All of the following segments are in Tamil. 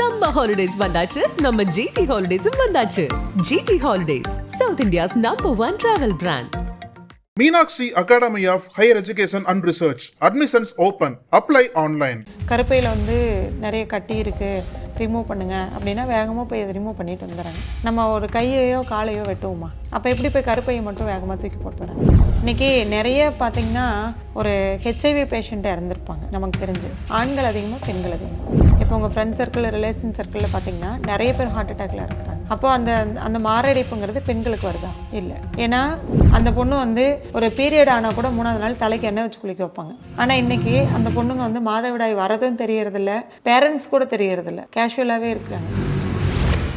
சம்மர் ஹாலிடேஸ் வந்தாச்சு. நம்ம ஜிடி ஹாலிடேஸும் வந்தாச்சு. GT holidays South India's number one travel brand Meenakshi Academy of Higher Education and Research. Admissions open. Apply online. கருப்பையில் வந்து நிறைய கட்டி இருக்குது ரிமூவ் பண்ணுங்க. அப்படின்னா வேகமாக போய் அதை ரிமூவ் பண்ணிட்டு வந்துடுறாங்க. நம்ம ஒரு கையையோ காலையோ வெட்டுவோமா? அப்போ எப்படி போய் கருப்பையை மட்டும் வேகமாக தூக்கி போட்டு வராங்க? இன்றைக்கி நிறைய பார்த்திங்கன்னா ஒரு ஹெச்ஐவி பேஷண்ட்டாக இறந்துருப்பாங்க நமக்கு தெரிஞ்சு. ஆண்கள் அதிகமாக பெண்கள் அதிகமாக உங்கள் ஃப்ரெண்ட் சர்க்கிள் ரிலேஷன் சர்க்கிளில் பார்த்தீங்கன்னா நிறைய பேர் ஹார்ட் அட்டாக்ல இருக்கிறாங்க அப்போ அந்த அந்த மாரடைப்புங்கிறது பெண்களுக்கு வருதா? இல்லை. ஏன்னா அந்த பொண்ணு வந்து ஒரு பீரியட் ஆனால் கூட மூணாவது நாள் தலைக்கு எண்ணெய் வச்சு குளிக்க வைப்பாங்க. ஆனால் இன்னைக்கு அந்த பொண்ணுங்க வந்து மாதவிடாய் வரதும் தெரியறதில்ல பேரண்ட்ஸ் கூட தெரியறதில்ல. கேஷுவலாகவே இருக்கிறாங்க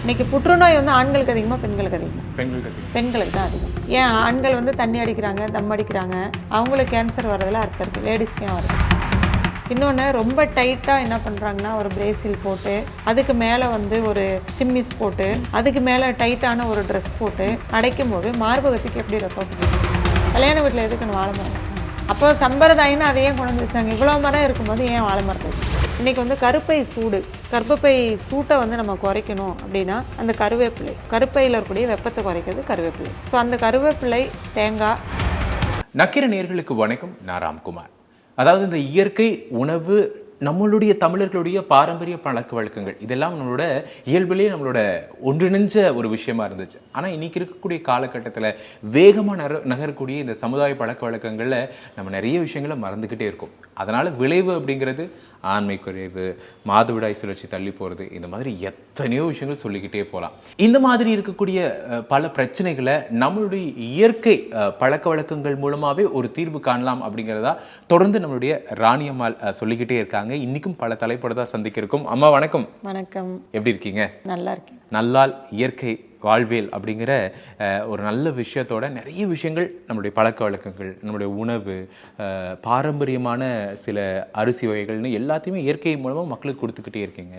இன்னைக்கு புற்றுநோய் வந்து ஆண்களுக்கு அதிகமாக பெண்களுக்கு அதிகமாக பெண்களுக்கு. பெண்களுக்கு தான் அதிகம். ஏன் ஆண்கள் வந்து தண்ணி அடிக்கிறாங்க தம் அடிக்கிறாங்க? அவங்களுக்கு கேன்சர் வரதுல அர்த்தம் இருக்குது லேடிஸ்க்கு ஏன் வருது இன்னொன்று ரொம்ப டைட்டாக என்ன பண்ணுறாங்கன்னா ஒரு பிரேசில் போட்டு அதுக்கு மேலே வந்து ஒரு சிம்மிஸ் போட்டு அதுக்கு மேலே டைட்டான ஒரு ட்ரெஸ் போட்டு அடைக்கும் போது மார்பகத்துக்கு எப்படி ரத்தம் கல்யாண வீட்டில் எதுக்குன்னு வாழை மரம்? அப்போ சம்பிரதாயம்னு அதை ஏன் கொண்டு வச்சாங்க. இவ்வளோ மரம் இருக்கும்போது ஏன் வாழை இன்றைக்கி வந்து கருப்பை சூடு கருப்பப்பை சூட்டை வந்து நம்ம குறைக்கணும் அப்படின்னா அந்த கருவேப்பிலை கருப்பையில் இருக்கக்கூடிய வெப்பத்தை குறைக்கிறது கருவேப்பிலை. ஸோ அந்த கருவேப்பிலை தேங்காய். நக்கிர நேர்களுக்கு வணக்கம். நான் ராம்குமார். அதாவது இந்த இயற்கை உணவு நம்மளுடைய தமிழர்களுடைய பாரம்பரிய பழக்க வழக்கங்கள். இதெல்லாம் நம்மளோட இயல்பிலேயே நம்மளோட ஒன்றிணைஞ்ச ஒரு விஷயமா இருந்துச்சு. ஆனால் இன்னைக்கு இருக்கக்கூடிய காலகட்டத்தில் வேகமாக நர நகரக்கூடிய இந்த சமுதாய பழக்க வழக்கங்களில் நம்ம நிறைய விஷயங்களை மறந்துக்கிட்டே இருக்கோம். அதனால் விளைவு அப்படிங்கிறது ஆண்மை குறைவு மாதவிடாய் சுழற்சி தள்ளி போகிறது இந்த மாதிரி எத்தனையோ விஷயங்கள் சொல்லிக்கிட்டே போகலாம் இந்த மாதிரி இருக்கக்கூடிய பல பிரச்சனைகளை நம்மளுடைய இயற்கை பழக்க வழக்கங்கள் மூலமாகவே ஒரு தீர்வு காணலாம் அப்படிங்கிறதா தொடர்ந்து நம்மளுடைய ராணி அம்மாள் சொல்லிக்கிட்டே இருக்காங்க. இன்னைக்கும் பல தலைப்பட தான் சந்திக்க இருக்கோம் அம்மா வணக்கம். வணக்கம். எப்படி இருக்கீங்க? நல்லா இருக்கேன். நல்லால் இயற்கை வாழ்வியல் அப்படிங்கிற ஒரு நல்ல விஷயத்தோட நிறைய விஷயங்கள் நம்மளுடைய பழக்க வழக்கங்கள் நம்மளுடைய உணவு பாரம்பரியமான சில அரிசி வகைகள்னு எல்லாத்தையுமே இயற்கை மூலமாக மக்களுக்கு கொடுத்துக்கிட்டே இருக்கீங்க.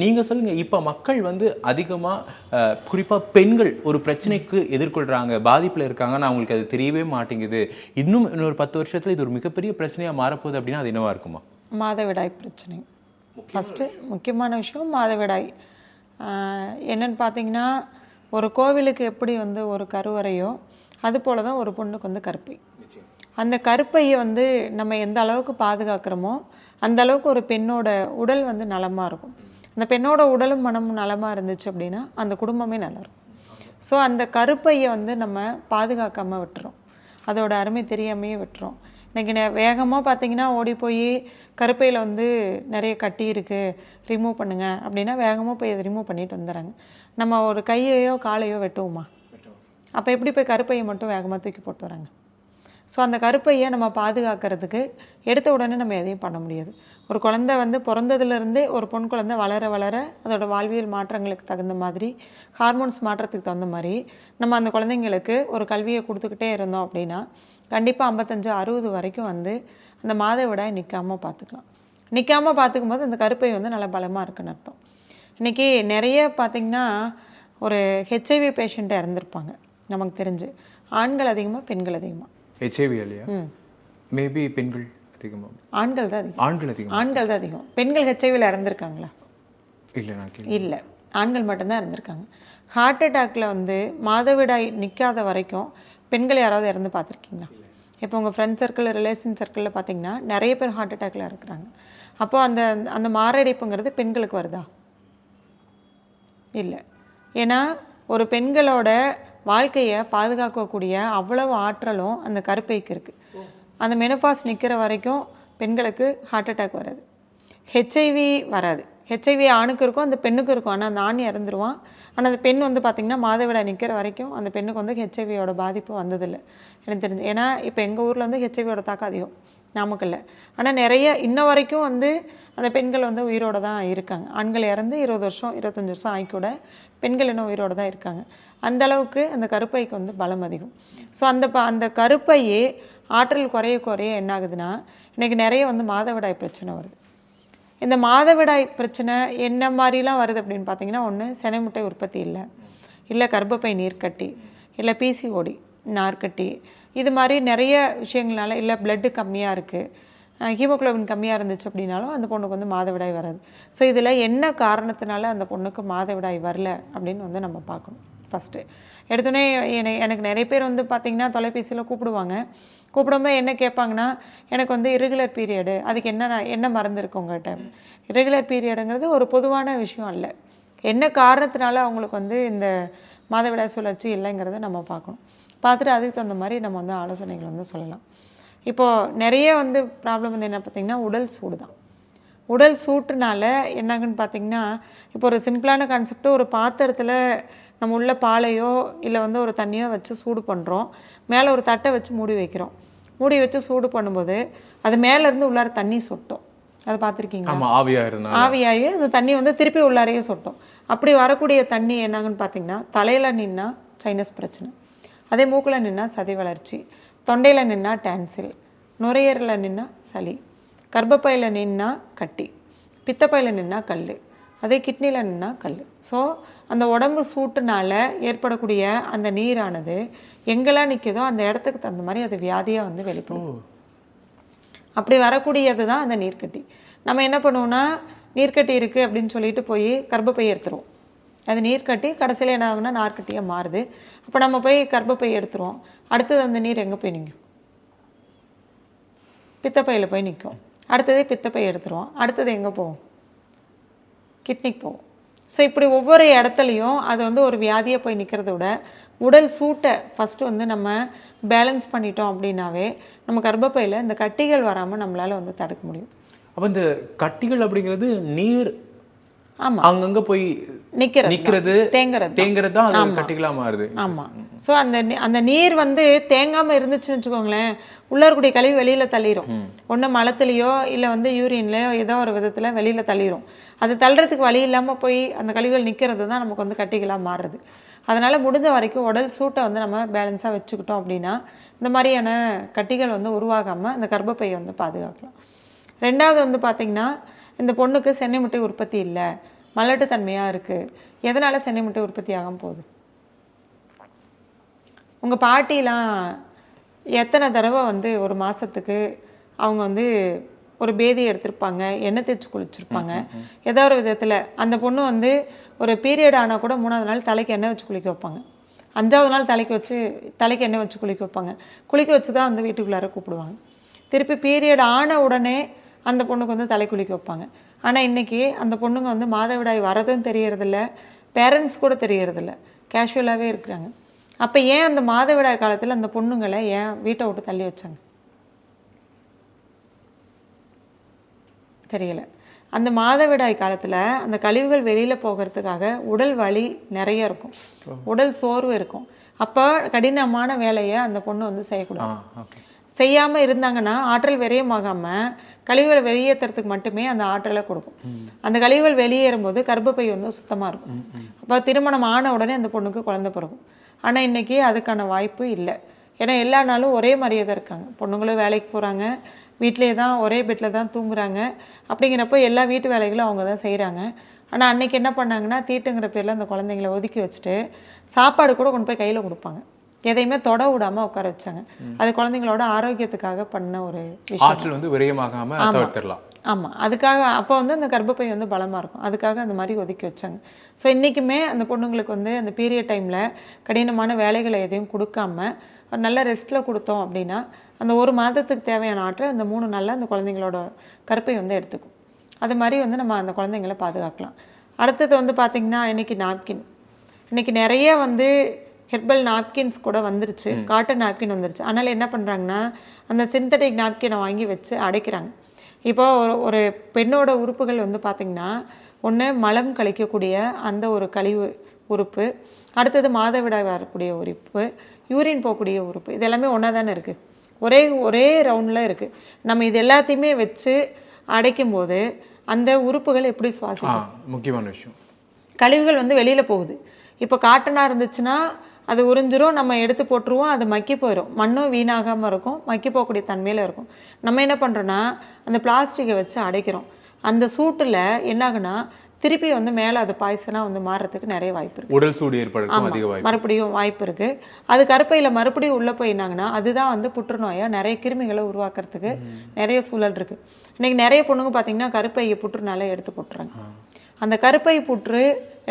நீங்கள் சொல்லுங்கள் இப்போ மக்கள் வந்து அதிகமாக குறிப்பாக பெண்கள் ஒரு பிரச்சனைக்கு எதிர்கொள்கிறாங்க பாதிப்பில் இருக்காங்கன்னா அவங்களுக்கு அது தெரியவே மாட்டேங்குது. இன்னும் இன்னொரு பத்து வருஷத்தில் இது ஒரு மிகப்பெரிய பிரச்சனையாக மாறப்போகுது அப்படின்னா அது என்னவாக இருக்குமா? மாதவிடாய் பிரச்சனை. ஃபஸ்ட்டு முக்கியமான விஷயம் மாதவிடாய். என்னன்னு பார்த்தீங்கன்னா ஒரு கோவிலுக்கு எப்படி வந்து ஒரு கருவறையோ அது போல தான் ஒரு பொண்ணுக்கு வந்து கருப்பை. அந்த கருப்பையை வந்து நம்ம எந்த அளவுக்கு பாதுகாக்கிறோமோ அந்த அளவுக்கு ஒரு பெண்ணோட உடல் வந்து நலமாக இருக்கும். அந்த பெண்ணோட உடலும் மனமும் நலமாக இருந்துச்சு அப்படின்னா அந்த குடும்பமே நல்லாயிருக்கும் ஸோ அந்த கருப்பையை வந்து நம்ம பாதுகாக்காமல் விட்டுறோம். அதோட அருமை தெரியாமையே விட்டுறோம். இன்றைக்கி வேகமாக பார்த்தீங்கன்னா ஓடி போய் கருப்பையில் வந்து நிறைய கட்டி இருக்குது ரிமூவ் பண்ணுங்கள் அப்படின்னா வேகமாக போய் அதை ரிமூவ் பண்ணிட்டு வந்துடுறாங்க. நம்ம ஒரு கையையோ காலையோ வெட்டுவோமா? அப்போ எப்படி போய் கருப்பையை மட்டும் வேகமாக தூக்கி போட்டு வராங்க? ஸோ அந்த கருப்பையை நம்ம பாதுகாக்கிறதுக்கு எடுத்த உடனே நம்ம எதையும் பண்ண முடியாது. ஒரு குழந்தை வந்து பிறந்ததுலேருந்தே ஒரு பொன் குழந்தை வளர வளர அதோட வாழ்வியல் மாற்றங்களுக்கு தகுந்த மாதிரி ஹார்மோன்ஸ் மாற்றத்துக்கு தகுந்த மாதிரி நம்ம அந்த குழந்தைங்களுக்கு ஒரு கல்வியை கொடுத்துக்கிட்டே இருந்தோம் அப்படின்னா கண்டிப்பாக ஐம்பத்தஞ்சு அறுபது வரைக்கும் வந்து அந்த மாதவிடாய் நிற்காமல் பார்த்துக்கலாம் நிற்காமல் பார்த்துக்கும் போது அந்த கருப்பை வந்து நல்ல பலமாக இருக்குன்னு அர்த்தம். இன்றைக்கி நிறைய பார்த்திங்கன்னா ஒரு ஹெச்ஐவி பேஷண்ட்டாக இறந்துருப்பாங்க நமக்கு தெரிஞ்சு. ஆண்கள் அதிகமாக பெண்கள் அதிகமாக ஹெச்ஐவி இல்லையா? மேபி பெண்கள் அதிகமாக ஆண்கள் தான் அதிகம். ஆண்கள் அதிகம்? ஆண்கள் தான் அதிகம். பெண்கள் ஹெச்ஐவியில் இறந்துருக்காங்களா இல்லை இல்லை. ஆண்கள் மட்டும்தான் இறந்துருக்காங்க ஹார்ட் அட்டாக்ல வந்து மாதவிடாய் நிற்காத வரைக்கும் பெண்கள் யாராவது இறந்து பார்த்துருக்கீங்களா? இப்போ உங்கள் ஃப்ரெண்ட் சர்க்கிளில் ரிலேஷன் சர்க்கிளில் பார்த்தீங்கன்னா நிறைய பேர் ஹார்ட் அட்டாக்ல இருக்கிறாங்க. அப்போ அந்த அந்த மாரடைப்புங்கிறது பெண்களுக்கு வருதா? இல்லை. ஏன்னா ஒரு பெண்களோட வாழ்க்கையை பாதுகாக்கக்கூடிய அவ்வளவு ஆற்றலும் அந்த கருப்பைக்கு இருக்குது அந்த மெனபாஸ் நிற்கிற வரைக்கும் பெண்களுக்கு ஹார்ட் அட்டாக் வராது. ஹெச்ஐவி வராது. ஹெச்ஐவி ஆணுக்கு இருக்கும் அந்த பெண்ணுக்கு இருக்கும். ஆனால் அந்த ஆண் இறந்துருவான். ஆனால் அந்த பெண் வந்து பார்த்திங்கன்னா மாதவிடாய் நிற்கிற வரைக்கும் அந்த பெண்ணுக்கு வந்து ஹெச்ஐவியோட பாதிப்பு வந்ததில்லை. எனக்கு தெரிஞ்சு. ஏன்னா இப்போ எங்கள் ஊரில் வந்து ஹெச்ஐவியோட தாக்கம் அதிகம். நாமக்கல்ல ஆனால் நிறைய இன்ன வரைக்கும் வந்து அந்த பெண்கள் வந்து உயிரோட தான் இருக்காங்க. ஆண்கள் இறந்து இருபது வருஷம் இருபத்தஞ்சி வருஷம் ஆகிக்கூட பெண்கள் இன்னும் உயிரோட தான் இருக்காங்க. அந்த அளவுக்கு அந்த கருப்பைக்கு வந்து பலம் அதிகம். ஸோ அந்த ப அந்த கருப்பையே ஆற்றல் குறைய குறைய என்ன ஆகுதுன்னா இன்றைக்கி நிறைய வந்து மாதவிடாய் பிரச்சனை வருது. இந்த மாதவிடாய் பிரச்சனை என்ன மாதிரிலாம் வருது அப்படின்னு பார்த்தீங்கன்னா ஒன்று செனைமுட்டை உற்பத்தி இல்லை. இல்லை கர்ப்பப்பை நீர்க்கட்டி இல்லை பிசிஓடி நார்க்கட்டி. இது மாதிரி நிறைய விஷயங்கள்னால இல்லை பிளட்டு கம்மியாக இருக்குது ஹீமோக்ளோபின் கம்மியாக இருந்துச்சு அப்படின்னாலும் அந்த பொண்ணுக்கு வந்து மாதவிடாய் வராது. ஸோ இதில் என்ன காரணத்தினால அந்த பொண்ணுக்கு மாதவிடாய் வரல அப்படின்னு வந்து நம்ம பார்க்கணும். ஃபஸ்ட்டு எடுத்தோடனே என்னை எனக்கு நிறைய பேர் வந்து பார்த்திங்கன்னா தொலைபேசியில் கூப்பிடுவாங்க. கூப்பிடும்போது என்ன கேட்பாங்கன்னா எனக்கு வந்து irregular பீரியடு அதுக்கு என்ன நான்- என்ன மருந்து இருக்கு உங்கள்கிட்ட ரெகுலர் பீரியடுங்கிறது ஒரு பொதுவான விஷயம் அல்ல. என்ன காரணத்தினால அவங்களுக்கு வந்து இந்த மாதவிடாய் சுழற்சி இல்லைங்கிறத நம்ம பார்க்கணும். பார்த்துட்டு அதுக்கு தகுந்த மாதிரி நம்ம வந்து ஆலோசனைகள் வந்து சொல்லலாம். இப்போது நிறைய வந்து ப்ராப்ளம் வந்து என்ன பார்த்திங்கன்னா உடல் சூடு தான் உடல் சூட்டுனால என்னாகுன்னு பார்த்தீங்கன்னா இப்போ ஒரு சிம்பிளான கான்செப்ட் ஒரு பாத்திரத்தில் நம்ம உள்ள பாலையோ இல்லை வந்து ஒரு தண்ணியோ வச்சு சூடு பண்ணுறோம் மேலே ஒரு தட்டை வச்சு மூடி வைக்கிறோம். மூடி வச்சு சூடு பண்ணும்போது அது மேலேருந்து உள்ளார தண்ணி சொட்டும். அதை பார்த்துருக்கீங்களா? ஆவியாகி அந்த தண்ணி வந்து திருப்பி உள்ளாரையே சொட்டும். அப்படி வரக்கூடிய தண்ணி என்னங்கன்னு பார்த்தீங்கன்னா தலையில் நின்னா சைனஸ் பிரச்சனை. அதே மூக்கில் நின்னா சதை வளர்ச்சி. தொண்டையில் நின்னா டான்சில். நுரையீரலில் நின்னா சளி. கர்ப்பப்பையில் நின்னா கட்டி பித்தப்பையில் நின்னா கல் அதே கிட்னியில் நின்னா கல் ஸோ அந்த உடம்பு சூட்டுனால ஏற்படக்கூடிய அந்த நீரானது எங்கெல்லாம் நிற்குதோ அந்த இடத்துக்கு தகுந்த மாதிரி அது வியாதியாக வந்து வெளிப்படும். அப்படி வரக்கூடியது தான் அந்த நீர்க்கட்டி. நம்ம என்ன பண்ணுவோம்னா நீர்க்கட்டி இருக்குது அப்படின்னு சொல்லிட்டு போய் கர்ப்பப்பை எடுத்துருவோம். அது நீர்க்கட்டி கடைசியில் என்ன ஆகுனா நார்க்கட்டியாக மாறுது. அப்போ நம்ம போய் கர்ப்பப்பை எடுத்துருவோம். அடுத்தது அந்த நீர் எங்கே போய் நிற்கும் பித்தப்பையில் போய் நிற்கும் அடுத்ததே பித்தப்பை எடுத்துருவோம். அடுத்தது எங்கே போவோம்? கிட்னிக்கு போவோம். ஸோ இப்படி ஒவ்வொரு இடத்துலையும் அது வந்து ஒரு வியாதியை போய் நிற்கிறத விட உடல் சூட்டை ஃபஸ்ட்டு வந்து நம்ம பேலன்ஸ் பண்ணிட்டோம் அப்படின்னாவே நம்ம கர்ப்பப்பையில் இந்த கட்டிகள் வராமல் நம்மளால் வந்து தடுக்க முடியும். அப்போ இந்த கட்டிகள் அப்படிங்கிறது நீர் அங்கங்க போய் நிற்கிறது நிக்கிறது தேங்குறது. தேங்குறது தான் அது கட்டிகளா மாறுது. ஆமாம் ஸோ அந்த அந்த நீர் வந்து தேங்காமல் இருந்துச்சுன்னு வச்சுக்கோங்களேன் உள்ளே இருக்கக்கூடிய கழிவு வெளியில் தள்ளிரும். ஒன்று மலத்துலேயோ இல்லை வந்து யூரின்லையோ ஏதோ ஒரு விதத்தில் வெளியில் தள்ளிரும். அது தள்ளுறதுக்கு வழி இல்லாமல் போய் அந்த கழிவுகள் நிற்கிறது தான் நமக்கு வந்து கட்டிகளாக மாறுது. அதனால் முடிஞ்ச வரைக்கும் உடல் சூட்டை வந்து நம்ம பேலன்ஸாக வச்சுக்கிட்டோம் அப்படின்னா இந்த மாதிரியான கட்டிகள் வந்து உருவாகாமல் அந்த கர்ப்பப்பையை வந்து பாதுகாக்கலாம். ரெண்டாவது வந்து பார்த்திங்கன்னா இந்த பொண்ணுக்கு சென்னை முட்டை உற்பத்தி இல்லை. மலட்டுத்தன்மையாக இருக்குது எதனால் சென்னை முட்டை உற்பத்தி ஆகாம போகுது? உங்கள் பாட்டிலாம் எத்தனை தடவை வந்து ஒரு மாதத்துக்கு அவங்க வந்து ஒரு பேதி எடுத்திருப்பாங்க எண்ணெய் தேய்ச்சி குளிச்சிருப்பாங்க. ஏதோ ஒரு விதத்தில் அந்த பொண்ணு வந்து ஒரு பீரியட் ஆனால் கூட மூணாவது நாள் தலைக்கு எண்ணெய் வச்சு குளிக்க வைப்பாங்க. அஞ்சாவது நாள் தலைக்கு வச்சு தலைக்கு எண்ணெய் வச்சு குளிக்க வைப்பாங்க. குளிக்க வச்சு தான் வந்து வீட்டுக்குள்ளார கூப்பிடுவாங்க. திருப்பி பீரியட் ஆன உடனே அந்த பொண்ணுக்கு வந்து தலை குளிக்க வைப்பாங்க. ஆனால் இன்றைக்கி அந்த பொண்ணுங்க வந்து மாதவிடாய் வரதும் தெரியறதில்ல பேரண்ட்ஸ் கூட தெரியறதில்ல. கேஷுவலாகவே இருக்கிறாங்க. அப்போ ஏன் அந்த மாதவிடாய் காலத்தில் அந்த பொண்ணுங்களை ஏன் வீட்டை விட்டு தள்ளி வச்சாங்க? தெரியல. அந்த மாதவிடாய் காலத்தில் அந்த கழிவுகள் வெளியில் போகிறதுக்காக உடல் வலி நிறைய இருக்கும். உடல் சோர்வு இருக்கும். அப்போ கடினமான வேலையை அந்த பொண்ணு வந்து செய்யக்கூடாது. செய்யாமல் இருந்தாங்கன்னா ஆற்றல் விரயமாகாமல் கழிவுகளை வெளியேற்றுறதுக்கு மட்டுமே அந்த ஆற்றலை கொடுக்கும். அந்த கழிவுகள் வெளியேறும்போது கர்ப்பப்பை வந்து சுத்தமாக இருக்கும். அப்போ திருமணம் ஆன உடனே அந்த பொண்ணுக்கு குழந்தை பிறகும் ஆனால் இன்னைக்கு அதுக்கான வாய்ப்பு இல்லை. ஏன்னா எல்லா நாளும் ஒரே மாதிரியே தான் இருக்காங்க. பொண்ணுங்களும் வேலைக்கு போகிறாங்க வீட்டிலே தான் ஒரே பெட்டில் தான் தூங்குறாங்க. அப்படிங்கிறப்போ எல்லா வீட்டு வேலைகளும் அவங்க தான் செய்கிறாங்க ஆனால் அன்னைக்கு என்ன பண்ணாங்கன்னா தீட்டுங்கிற பேரில் அந்த குழந்தைங்கள ஒதுக்கி வச்சுட்டு சாப்பாடு கூட கொண்டு போய் கையில் கொடுப்பாங்க. எதையுமே தொட விடாம உட்கார வச்சாங்க. அது குழந்தைங்களோட ஆரோக்கியத்துக்காக பண்ண ஒரு விஷயம். ஆற்றல் வந்து விரயமாகாம தவிர்த்திடலாம். ஆமாம் அதுக்காக அப்போ வந்து அந்த கர்ப்பப்பை வந்து பலமாக இருக்கும். அதுக்காக அந்த மாதிரி ஒதுக்கி வச்சாங்க. ஸோ இன்றைக்குமே அந்த பொண்ணுங்களுக்கு வந்து அந்த பீரியட் டைமில் கடினமான வேலைகளை எதையும் கொடுக்காம ஒரு நல்ல ரெஸ்ட்டில் கொடுத்தோம் அப்படின்னா அந்த ஒரு மாதத்துக்கு தேவையான ஆற்றல் அந்த மூணு நாளில் அந்த குழந்தைங்களோட கருப்பை வந்து எடுத்துக்கும். அது மாதிரி வந்து நம்ம அந்த குழந்தைங்கள பாதுகாக்கலாம். அடுத்தது வந்து பார்த்திங்கன்னா இன்னைக்கு நாப்கின் இன்னைக்கு நிறைய வந்து ஹெர்பல் நாப்கின்ஸ் கூட வந்துருச்சு காட்டன் நாப்கின் வந்துருச்சு. அதனால் என்ன பண்ணுறாங்கன்னா அந்த சிந்தட்டிக் நாப்கினை வாங்கி வச்சு அடைக்கிறாங்க. இப்போ ஒரு ஒரு பெண்ணோட உறுப்புகள் வந்து பார்த்திங்கன்னா ஒன்று மலம் கழிக்கக்கூடிய அந்த ஒரு கழிவு உறுப்பு அடுத்தது மாதவிடாய் வரக்கூடிய உறுப்பு யூரின் போகக்கூடிய உறுப்பு இது எல்லாமே ஒன்றா தானே இருக்குது ஒரே ஒரே ரவுண்டில் இருக்குது நம்ம இது எல்லாத்தையுமே வச்சு அடைக்கும்போது அந்த உறுப்புகள் எப்படி சுவாசிக்கும்? முக்கியமான விஷயம். கழிவுகள் வந்து வெளியில் போகுது. இப்போ காட்டனாக இருந்துச்சுன்னா அது உறிஞ்சிரும் நம்ம எடுத்து போட்டுருவோம் அது மக்கி போயிடும் மண்ணும் வீணாகாமல் இருக்கும் மக்கி போகக்கூடிய தன்மையில் இருக்கும். நம்ம என்ன பண்ணுறோன்னா அந்த பிளாஸ்டிக்கை வச்சு அடைக்கிறோம். அந்த சூட்டில் என்னாகுன்னா திருப்பி வந்து மேலே அது பாய்சனாக வந்து மாறுறதுக்கு நிறைய வாய்ப்பு இருக்குது உடல் சூடு வாய்ப்பு மறுபடியும் வாய்ப்பு இருக்கு. அது கருப்பையில் மறுபடியும் உள்ளே போயினாங்கன்னா அதுதான் வந்து புற்றுநோயா நிறைய கிருமிகளை உருவாக்குறதுக்கு நிறைய சூழல் இருக்கு. இன்னைக்கு நிறைய பொண்ணுங்க பார்த்தீங்கன்னா கருப்பையை புற்றுனால எடுத்து போட்டுறாங்க. அந்த கருப்பை புற்று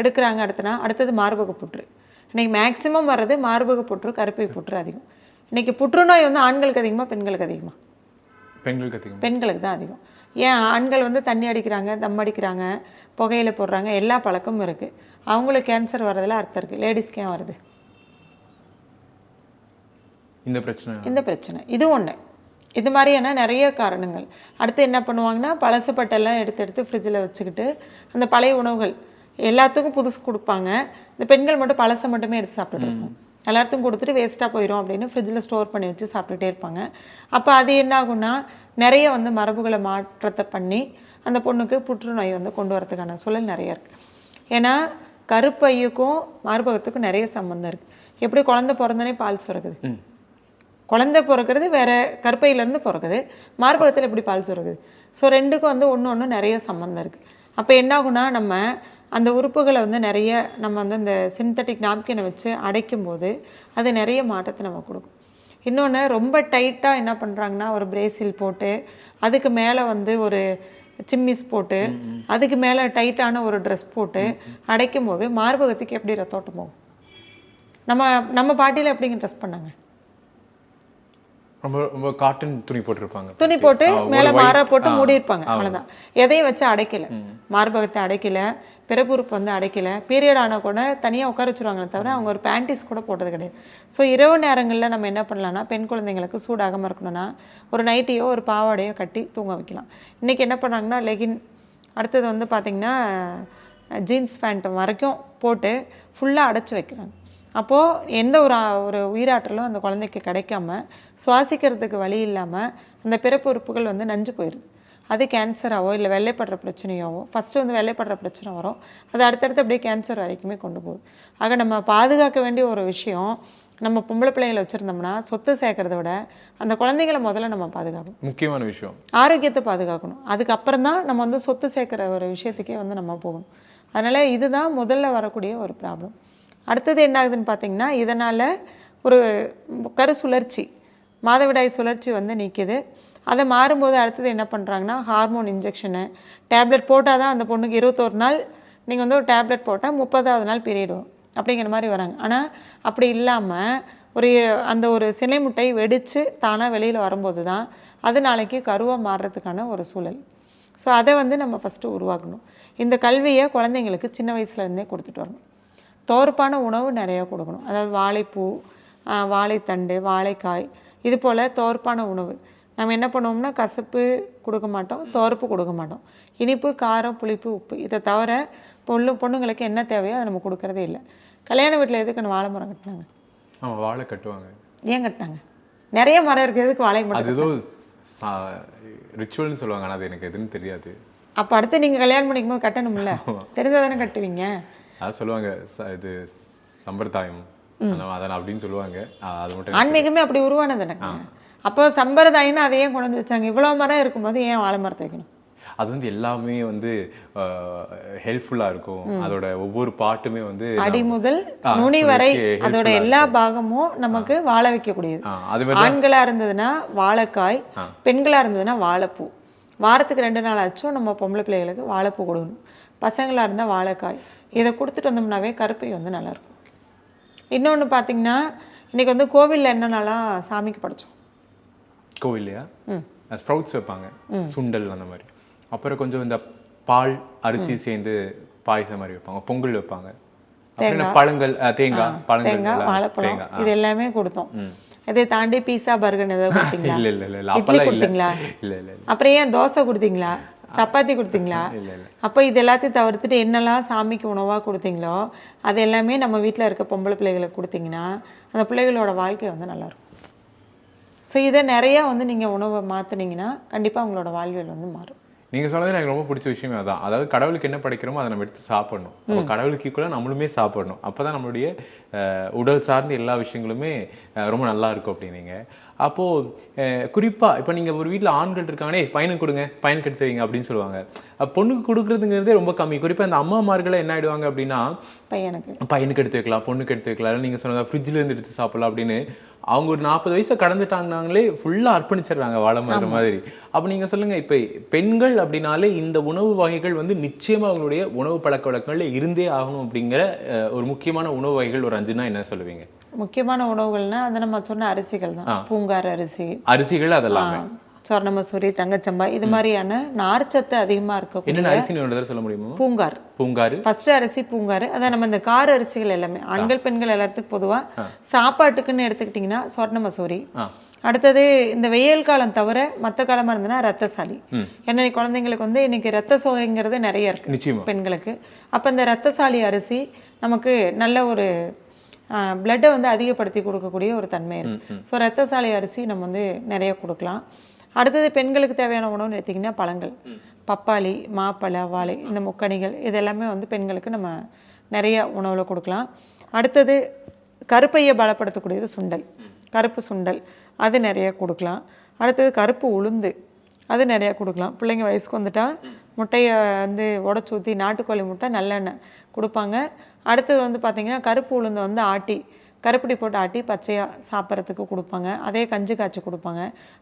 எடுக்கிறாங்க அடுத்தனா அடுத்தது மார்பக புற்று. இன்னைக்கு மேக்சிமம் வர்றது மார்பக புற்று கருப்பை புற்று அதிகம். இன்னைக்கு புற்றுநோய் வந்து ஆண்களுக்கு அதிகமாக பெண்களுக்கு அதிகமாக பெண்களுக்கு அதிகம்? பெண்களுக்கு தான் அதிகம். ஏன் ஆண்கள் வந்து தண்ணி அடிக்கிறாங்க தம் அடிக்கிறாங்க புகையில போடுறாங்க எல்லா பழக்கமும் இருக்குது அவங்களுக்கு கேன்சர் வர்றதுல அர்த்தம் இருக்குது லேடிஸ்க்கு ஏன் வருது? இந்த பிரச்சனை. இந்த பிரச்சனை. இது ஒன்று இது மாதிரியான நிறைய காரணங்கள். அடுத்து என்ன பண்ணுவாங்கன்னா பழசுப்பட்டெல்லாம் எடுத்து எடுத்து ஃப்ரிட்ஜில் வச்சுக்கிட்டு அந்த பழைய உணவுகள் எல்லாத்துக்கும் புதுசு கொடுப்பாங்க. இந்த பெண்கள் மட்டும் பழசை மட்டுமே எடுத்து சாப்பிட்டுட்டு இருப்போம். எல்லாத்துக்கும் கொடுத்துட்டு வேஸ்ட்டாக போயிடும் அப்படின்னு ஃப்ரிட்ஜில் ஸ்டோர் பண்ணி வச்சு சாப்பிட்டுட்டே இருப்பாங்க. அப்போ அது என்ன ஆகும்னா நிறைய வந்து மரபுகளை மாற்றத்தை பண்ணி அந்த பொண்ணுக்கு புற்றுநோய் வந்து கொண்டு வரதுக்கான சூழல் நிறைய இருக்குது ஏன்னா கருப்பையுக்கும் மார்பகத்துக்கும் நிறைய சம்மந்தம் இருக்குது எப்படி குழந்தை பிறந்தோடனே பால் சுரக்குது. குழந்தை பிறக்கிறது வேற கருப்பையிலேருந்து பிறக்குது. மார்பகத்தில் எப்படி பால் சுரக்குது? ஸோ ரெண்டுக்கும் வந்து ஒன்று ஒன்று நிறைய சம்மந்தம் இருக்குது அப்போ என்ன நம்ம அந்த உறுப்புகளை வந்து நிறைய நம்ம வந்து இந்த சிந்தட்டிக் நாப்கினை வச்சு அடைக்கும் போது அது நிறைய மாற்றத்தை நம்ம கொடுக்கும். இன்னொன்று ரொம்ப டைட்டாக என்ன பண்ணுறாங்கன்னா ஒரு பிரேசில் போட்டு அதுக்கு மேலே வந்து ஒரு சிம்மிஸ் போட்டு அதுக்கு மேலே டைட்டான ஒரு ட்ரெஸ் போட்டு அடைக்கும் போது மார்பகத்துக்கு எப்படி ரத்தோட்டம் போகும்? நம்ம நம்ம பாட்டியில் எப்படிங்க ட்ரெஸ் பண்ணாங்க? ரொம்ப ரொம்ப காட்டன் துணி போட்டிருப்பாங்க. துணி போட்டு மேல மாறா போட்டு மூடி இருப்பாங்க ஆமா. அவ்வளவுதான். எதையும் வச்சு அடைக்கல. மார்பகத்தை அடைக்கல. பிறப்புறுப்பு வந்து அடைக்கல. பீரியட் ஆனா கூட தனியா உட்கார வச்சிருவாங்களே தவிர அவங்க ஒரு பேண்டிஸ் கூட போட்டது கிடையாது. ஸோ இரவு நேரங்கள்ல நம்ம என்ன பண்ணலாம்னா பெண் குழந்தைங்களுக்கு சூடாகாம இருக்கணும்னா ஒரு நைட்டியோ ஒரு பாவாடையோ கட்டி தூங்க வைக்கலாம். இன்னைக்கு என்ன பண்ணாங்கன்னா லெகின் அடுத்தது வந்து பாத்தீங்கன்னா ஜீன்ஸ் பேண்ட் வரைக்கும் போட்டு ஃபுல்லாக அடைச்சி வைக்கிறாங்க. அப்போது எந்த ஒரு ஒரு உயிராற்றலும் அந்த குழந்தைக்கு கிடைக்காம சுவாசிக்கிறதுக்கு வழி இல்லாமல் அந்த பிறப்பு உறுப்புகள் வந்து நஞ்சு போயிடுது அது கேன்சராவோ இல்லை வெள்ளைப்படுற பிரச்சனையாவோ ஃபஸ்ட்டு வந்து வெள்ளைப்படுற பிரச்சனை வரும். அது அடுத்தடுத்து அப்படியே கேன்சர் வரைக்குமே கொண்டு போகுது. ஆக நம்ம பாதுகாக்க வேண்டிய ஒரு விஷயம் நம்ம பொம்பளை பிள்ளைங்களை வச்சுருந்தோம்னா சொத்து சேர்க்கறத விட அந்த குழந்தைகளை முதல்ல நம்ம பாதுகாக்கணும். முக்கியமான விஷயம். ஆரோக்கியத்தை பாதுகாக்கணும். அதுக்கப்புறம் தான் நம்ம வந்து சொத்து சேர்க்குற ஒரு விஷயத்துக்கே வந்து நம்ம போகணும். அதனால் இதுதான் முதல்ல வரக்கூடிய ஒரு ப்ராப்ளம் அடுத்தது என்ன ஆகுதுன்னு பார்த்தீங்கன்னா இதனால் ஒரு கரு சுழற்சி மாதவிடாய் சுழற்சி வந்து நிற்கிது அதை மாறும்போது அடுத்தது என்ன பண்ணுறாங்கன்னா ஹார்மோன் இன்ஜெக்ஷனு டேப்லெட் போட்டால் தான் அந்த பொண்ணுக்கு இருபத்தோரு நாள் நீங்கள் வந்து ஒரு டேப்லெட் போட்டால் முப்பதாவது நாள் பீரியட் வரும் அப்படிங்கிற மாதிரி வராங்க. ஆனால் அப்படி இல்லாமல் ஒரு அந்த ஒரு சினை முட்டை வெடித்து தானாக வெளியில் வரும்போது தான் அது நாளைக்கு கருவாக மாறுறதுக்கான ஒரு சூழல். ஸோ அதை வந்து நம்ம ஃபஸ்ட்டு உருவாக்கணும். இந்த கல்வியை குழந்தைங்களுக்கு சின்ன வயசுலேருந்தே கொடுத்துட்டு வரணும். தோற்பான உணவு நிறையா கொடுக்கணும். அதாவது வாழைப்பூ வாழைத்தண்டு வாழைக்காய் இது போல் தோற்பான உணவு. நம்ம என்ன பண்ணுவோம்னா கசப்பு கொடுக்க மாட்டோம் தோர்ப்பு கொடுக்க மாட்டோம். இனிப்பு காரம் புளிப்பு உப்பு இதை தவிர பொண்ணு பொண்ணுங்களுக்கு என்ன தேவையோ அதை நம்ம கொடுக்கறதே இல்லை. கல்யாண வீட்டில் எதுக்கு நம்ம வாழை மரம் கட்டினாங்க? ஆமா வாழை கட்டுவாங்க. ஏன் கட்டினாங்க? நிறைய மரம் இருக்குது எதுக்கு வாழை மட்டும் அது ஏதோ ரிச்சுவல்னு சொல்லுவாங்க ஆனா அது எனக்கு எதுன்னு தெரியாது. அப்போ அடுத்து நீங்கள் கல்யாணம் பண்ணிக்கும் போது கட்டணும்ல தெரிஞ்சால் தானே கட்டுவீங்க? அது சொல்லுவாங்க இது சம்பிரதாயம் அதான் அப்படின்னு சொல்லுவாங்க. அது மட்டும் ஆன்மீகமே அப்படி உருவானது எனக்கு. அப்போ சம்பிரதாயம்னு அதை ஏன் கொண்டு வந்து வச்சாங்க? இவ்வளோ மரம் இருக்கும்போது ஏன் வாழை மரத்தை வைக்கணும்? அது வந்து எல்லாமே வந்து ஹெல்ப்ஃபுல்லா இருக்கும். அதோட ஒவ்வொரு பாட்டுமே வந்து அடி நம்ம- முதல் ஆ, நுனி வரை அதோட. எல்லா பாகமும் நமக்கு வாழ வைக்கக்கூடியது. ஆண்களா இருந்ததுன்னா வாழைக்காய் பெண்களா இருந்ததுன்னா வாழைப்பூ. வாரத்துக்கு ரெண்டு நாள் ஆச்சும் நம்ம பொம்பளை பிள்ளைகளுக்கு வாழைப்பூ கொடுக்கணும். பசங்களா இருந்தா வாழைக்காய். இதை கொடுத்துட்டு வந்தோம்னாவே கருப்பை வந்து நல்லா இருக்கும் இன்னொன்று பார்த்தீங்கன்னா இன்னைக்கு வந்து கோவில்ல என்னென்னலாம் சாமிக்கு படைச்சோம். கோவில்லையா? ஸ்ப்ரவுட்ஸ் வைப்பாங்க. சுண்டல் அந்த மாதிரி. அப்புறம் கொஞ்சம் இந்த பால் அரிசி சேர்ந்து பாயசம் மாதிரி வைப்பாங்க. பொங்கல் வைப்பாங்க. பழங்கள் தேங்காய் பழங்கள் தேங்காய் வாழைப்பழம். இது எல்லாமே கொடுத்தோம். இதை தாண்டி பீஸா பர்கர் ஏதாவது கொடுத்தீங்களா? இல்ல இல்ல இல்ல இட்லி கொடுத்தீங்களா? இல்ல இல்ல அப்புறம் ஏன் தோசை கொடுத்தீங்களா? சப்பாத்தி கொடுத்தீங்களா. அப்போ இது எல்லாத்தையும் தவிர்த்துட்டு என்னெல்லாம் சாமிக்கு உணவாக கொடுத்தீங்களோ அது எல்லாமே நம்ம வீட்டில் இருக்க பொம்பளை பிள்ளைகளுக்கு கொடுத்தீங்கன்னா அந்த பிள்ளைகளோட வாழ்க்கை வந்து நல்லா இருக்கும் ஸோ இதை நிறையா வந்து நீங்கள் உணவை மாற்றுனீங்கன்னா கண்டிப்பாக உங்களோட வாழ்வியல் வந்து மாறும். நீங்க சொன்னது எனக்கு ரொம்ப பிடிச்ச விஷயமே அதான். அதாவது கடவுளுக்கு என்ன படைக்கிறோமோ அதை நம்ம எடுத்து சாப்பிடணும். அப்போ கடவுளுக்கு ஈக்குவலாக நம்மளுமே சாப்பிடணும். அப்பதான் நம்மளுடைய அஹ், உடல் சார்ந்த எல்லா விஷயங்களுமே ரொம்ப நல்லா இருக்கும் அப்படின்னீங்க. அப்போ அஹ், குறிப்பா இப்ப நீங்க ஒரு வீட்ல ஆண்கள் இருக்காங்களே பையனுக்கு கொடுங்க பையனுக்கு எடுத்து வைங்க அப்படின்னு சொல்லுவாங்க. அப்ப பொண்ணுக்கு கொடுக்குறதுங்கிறதே ரொம்ப கம்மி. குறிப்பா இந்த அம்மாமார்கள் என்ன ஆயிடுவாங்க அப்படின்னா பையனுக்கு. பையனுக்கு எடுத்து வைக்கலாம் பொண்ணுக்கு எடுத்து வைக்கலாம். இல்ல நீங்க சொன்னதா ஃப்ரிட்ஜ்ல இருந்து எடுத்து சாப்பிடலாம் அப்படின்னு. அவங்க ஒரு நாற்பது வயசை கடந்துட்டாங்கனாங்களே ஃபுல்லா அர்ப்பணிச்சிடுறாங்க வாழை மரம் மாதிரி. அப்ப நீங்க சொல்லுங்க இப்ப பெண்கள் அப்படின்னாலே இந்த உணவு வகைகள் வந்து நிச்சயமா அவங்களுடைய உணவு பழக்க வழக்கங்கள்ல இருந்தே ஆகணும் அப்படிங்கிற ஒரு முக்கியமான உணவு வகைகள் ஒரு அஞ்சுனா என்ன சொல்லுவீங்க? முக்கியமான உணவுகள்னா அது நம்ம சொன்ன அரிசிகள் தான். பூங்கார் அரிசி. அரிசிகள் அதெல்லாம். சொர்ணமசூரி தங்கச்சம்பா இது மாதிரியான நார்ச்சத்து அதிகமா தடவை சொல்ல முடியுமா? பூங்கார். பூங்காறு. ஃபர்ஸ்ட் அரிசி பூங்காறு. அதான் நம்ம இந்த கார அரிசிகள் எல்லாமே. ஆண்கள் பெண்கள் எல்லாத்துக்கும் பொதுவா சாப்பாட்டுக்குன்னு எடுத்துக்கிட்டிங்கன்னா சொர்ண மசூரி ஆ. அடுத்தது இந்த வெயில் காலம் தவிர மற்ற காலமா இருந்ததுன்னா ரத்தசாலி ஏன்னா குழந்தைங்களுக்கு வந்து இன்னைக்கு ரத்த சோகைங்கிறது நிறைய இருக்கு பெண்களுக்கு. அப்போ இந்த ரத்தசாலி அரிசி நமக்கு நல்ல ஒரு பிளட்டை வந்து அதிகப்படுத்தி கொடுக்கக்கூடிய ஒரு தன்மை இருக்கு. ஸோ ரத்தசாலி அரிசி நம்ம வந்து நிறைய கொடுக்கலாம். அடுத்தது பெண்களுக்கு தேவையான உணவுன்னு எடுத்திங்கன்னா பழங்கள். பப்பாளி மாப்பழ வாழை இந்த முக்கணிகள் இது எல்லாமே வந்து பெண்களுக்கு நம்ம நிறைய உணவில் கொடுக்கலாம். அடுத்தது கருப்பையை பலப்படுத்தக்கூடியது சுண்டல். கருப்பு சுண்டல் அது நிறைய கொடுக்கலாம். அடுத்தது கருப்பு உளுந்து அது நிறையா கொடுக்கலாம். பிள்ளைங்க வயசுக்கு வந்துட்டா முட்டையை வந்து உடச்சி ஊற்றி நாட்டுக்கோழி முட்டை நல்லெண்ணெய் கொடுப்பாங்க. அடுத்தது வந்து பார்த்திங்கன்னா கருப்பு உளுந்து வந்து ஆட்டி கருப்பட்டி போட்டு ஆட்டி பச்சையாக சாப்பிட்றதுக்கு கொடுப்பாங்க. அதே கஞ்சி காய்ச்சி கொடுப்பாங்க.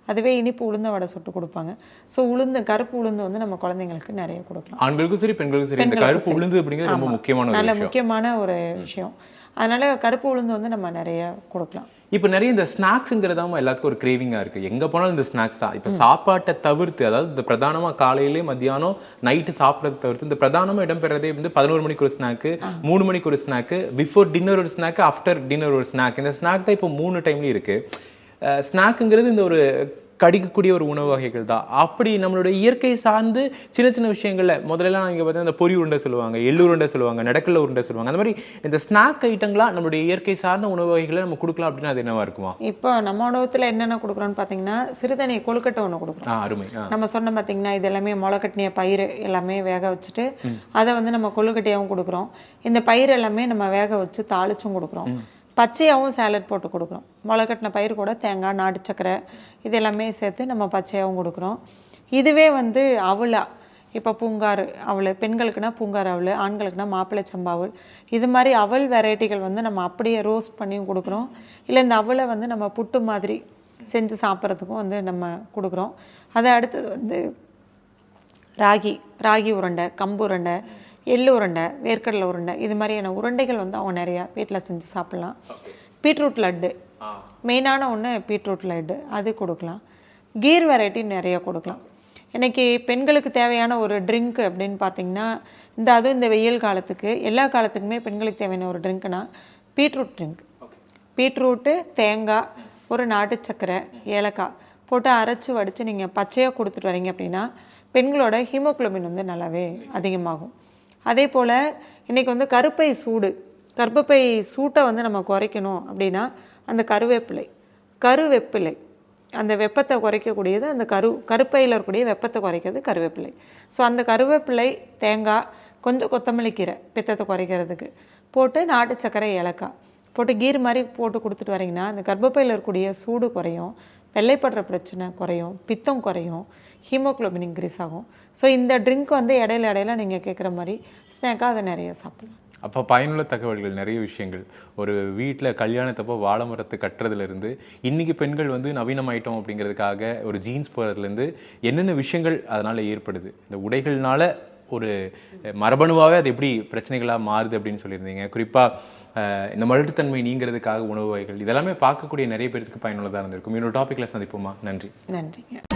அதுவே இனிப்பு உளுந்த வடை சுட்டு கொடுப்பாங்க. ஸோ உளுந்து கருப்பு உளுந்து வந்து நம்ம குழந்தைங்களுக்கு நிறைய கொடுக்கலாம். ஆண்களுக்கும் சரி பெண்களுக்கும் சரி கருப்பு. உளுந்து அப்படிங்கிறது ரொம்ப. முக்கியமான நல்ல முக்கியமான ஒரு விஷயம். அதனால கருப்பு உளுந்து வந்து நம்ம நிறைய கொடுக்கலாம். இப்போ நிறைய இந்த ஸ்நாக்ஸுங்கிறதாம எல்லாத்துக்கும் ஒரு கிரேவிங்கா இருக்கு. எங்க போனாலும் இந்த ஸ்நாக்ஸ் தான். இப்போ சாப்பாட்டை தவிர்த்து அதாவது இந்த பிரதானமா காலையிலே மத்தியானம் நைட்டு சாப்பிட்றத தவிர்த்து இந்த பிரதானமா இடம்பெறதே வந்து பதினோரு மணிக்கு ஒரு ஸ்நாக்கு மூணு மணிக்கு ஒரு ஸ்நாக்கு பிஃபோர் டின்னர் ஒரு ஸ்நாக் ஆஃப்டர் டின்னர் ஒரு ஸ்நாக் இந்த ஸ்நாக் தான் இப்போ மூணு டைம்லயும் இருக்கு. ஸ்நாக்குங்கிறது இந்த ஒரு கடிக்கக்கூடிய ஒரு உணவு வகைகள் தான். அப்படி நம்மளுடைய இயற்கை சார்ந்து சின்ன சின்ன விஷயங்கள்ல முதல்லலாம் நீங்க பார்த்தீங்கன்னா இந்த பொரி உருண்டை சொல்லுவாங்க எள்ளு உருண்டை சொல்லுவாங்க நடக்கல உருண்டை சொல்லுவாங்க. அந்த மாதிரி இந்த ஸ்நாக் ஐட்டங்களா நம்மளுடைய இயற்கை சார்ந்த உணவு வகைகளை நம்ம கொடுக்கலாம் அப்படின்னா அது என்னவா இருக்குமா? இப்போ நம்ம உணவத்தில் என்னென்ன கொடுக்குறோம்னு பார்த்தீங்கன்னா சிறுதானிய கொழுக்கட்டை ஒன்று கொடுக்குறோம். அருமை. நம்ம சொன்ன பார்த்தீங்கன்னா இது எல்லாமே முளைக்கட்டினிய பயிர் எல்லாமே வேக வச்சுட்டு அதை வந்து நம்ம கொள்ளுக்கட்டையாகவும் கொடுக்குறோம். இந்த பயிர் எல்லாமே நம்ம வேக வச்சு தாளிச்சும் கொடுக்குறோம். பச்சையாகவும் சேலட் போட்டு கொடுக்குறோம். முளைக்கட்டின பயிர் கூட தேங்காய் நாட்டு சக்கரை இது எல்லாமே சேர்த்து நம்ம பச்சையாகவும் கொடுக்குறோம். இதுவே வந்து அவளா. இப்போ பூங்கார் அவள் பெண்களுக்குனா பூங்கார் அவள் ஆண்களுக்குனா மாப்பிள்ளை சம்பாவல் இது மாதிரி அவள் வெரைட்டிகள் வந்து நம்ம அப்படியே ரோஸ்ட் பண்ணியும் கொடுக்குறோம். இல்லை இந்த அவளை வந்து நம்ம புட்டு மாதிரி செஞ்சு சாப்பிட்றதுக்கும் வந்து நம்ம கொடுக்குறோம். அதை அடுத்தது வந்து ராகி ராகி உருண்டை கம்பு உருண்டை எள்ளு உருண்டை வேர்க்கடலை உருண்டை இது மாதிரியான உருண்டைகள் வந்து அவங்க நிறையா வீட்டில் செஞ்சு சாப்பிட்லாம். பீட்ரூட் லட்டு. மெயினான ஒன்று பீட்ரூட் லட்டு. அது கொடுக்கலாம். கீர் வெரைட்டி நிறைய கொடுக்கலாம். இன்னைக்கு பெண்களுக்கு தேவையான ஒரு ட்ரிங்க் அப்படின்னு பார்த்தீங்கன்னா இந்த அதுவும் இந்த வெயில் காலத்துக்கு எல்லா காலத்துக்குமே பெண்களுக்கு தேவையான ஒரு ட்ரிங்க்னா பீட்ரூட் ட்ரிங்க். பீட்ரூட்டு தேங்காய் ஒரு நாட்டு சர்க்கரை ஏலக்காய் போட்டு அரைச்சி வடித்து நீங்கள் பச்சையாக கொடுத்துட்டு வரீங்க அப்படின்னா பெண்களோட ஹீமோகுளோபின் வந்து நல்லாவே அதிகமாகும். அதே போல் இன்றைக்கி வந்து கருப்பை சூடு கர்ப்பப்பை சூட்டை வந்து நம்ம குறைக்கணும் அப்படின்னா அந்த கருவேப்பிலை கருவேப்பிலை. அந்த வெப்பத்தை குறைக்கக்கூடியது அந்த கரு கருப்பையில் இருக்கக்கூடிய வெப்பத்தை குறைக்கிறது கருவேப்பிலை. ஸோ அந்த கருவேப்பிலை தேங்காய் கொஞ்சம் கொத்தமல்லி கீரை பித்தத்தை குறைக்கிறதுக்கு போட்டு நாட்டு சர்க்கரை ஏலக்காய் போட்டு கீர் மாதிரி போட்டு கொடுத்துட்டு வரீங்கன்னா அந்த கர்ப்பப்பையில் இருக்கக்கூடிய சூடு குறையும். வெள்ளைப்படுற பிரச்சனை குறையும் பித்தம் குறையும் ஹீமோக்ளோபின் இன்க்ரீஸ் ஆகும். ஸோ இந்த ட்ரிங்க் வந்து இடையில இடையில நீங்கள் கேட்குற மாதிரி ஸ்நாக்காக அதை நிறைய சாப்பிடலாம். அப்போ பயனுள்ள தகவல்கள் நிறைய விஷயங்கள். ஒரு வீட்டில் கல்யாணத்தப்போ வாழை மரத்து கட்டுறதுலேருந்து இன்றைக்கி இன்னைக்கு பெண்கள் வந்து நவீனமாயிட்டோம் அப்படிங்கிறதுக்காக ஒரு ஜீன்ஸ் போகிறதுலேருந்து என்னென்ன விஷயங்கள் அதனால் ஏற்படுது? இந்த உடைகள்னால ஒரு மரபணுவாகவே அது எப்படி பிரச்சனைகளாக மாறுது அப்படின்னு சொல்லியிருந்தீங்க. குறிப்பாக இந்த மலட்டுத்தன்மை நீங்கிறதுக்காக உணவு வகைகள் இதெல்லாமே பார்க்கக்கூடிய நிறைய பேருக்கு பயனுள்ளதாக இருந்திருக்கும். இன்னொரு டாப்பிக்கில் சந்திப்போமா? நன்றி. நன்றிங்க.